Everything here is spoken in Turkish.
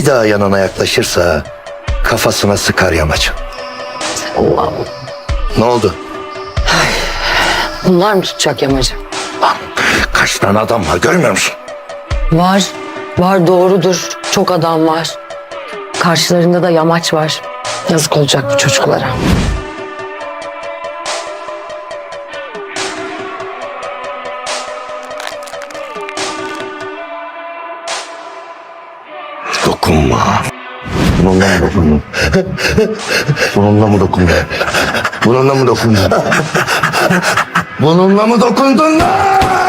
bir daha yanına yaklaşırsa kafasına sıkar yamaç. Allah'ım. Ne oldu? Bunlar mı tutacak yamacı? Lan kaç tane adam var görmüyor musun? Var. Var doğrudur. Çok adam var. Karşılarında da yamaç var. Yazık olacak bu çocuklara. Dokunma. Bununla mı dokundun? Bununla mı dokundun? Bununla mı dokundun? Bununla mı dokundun lan?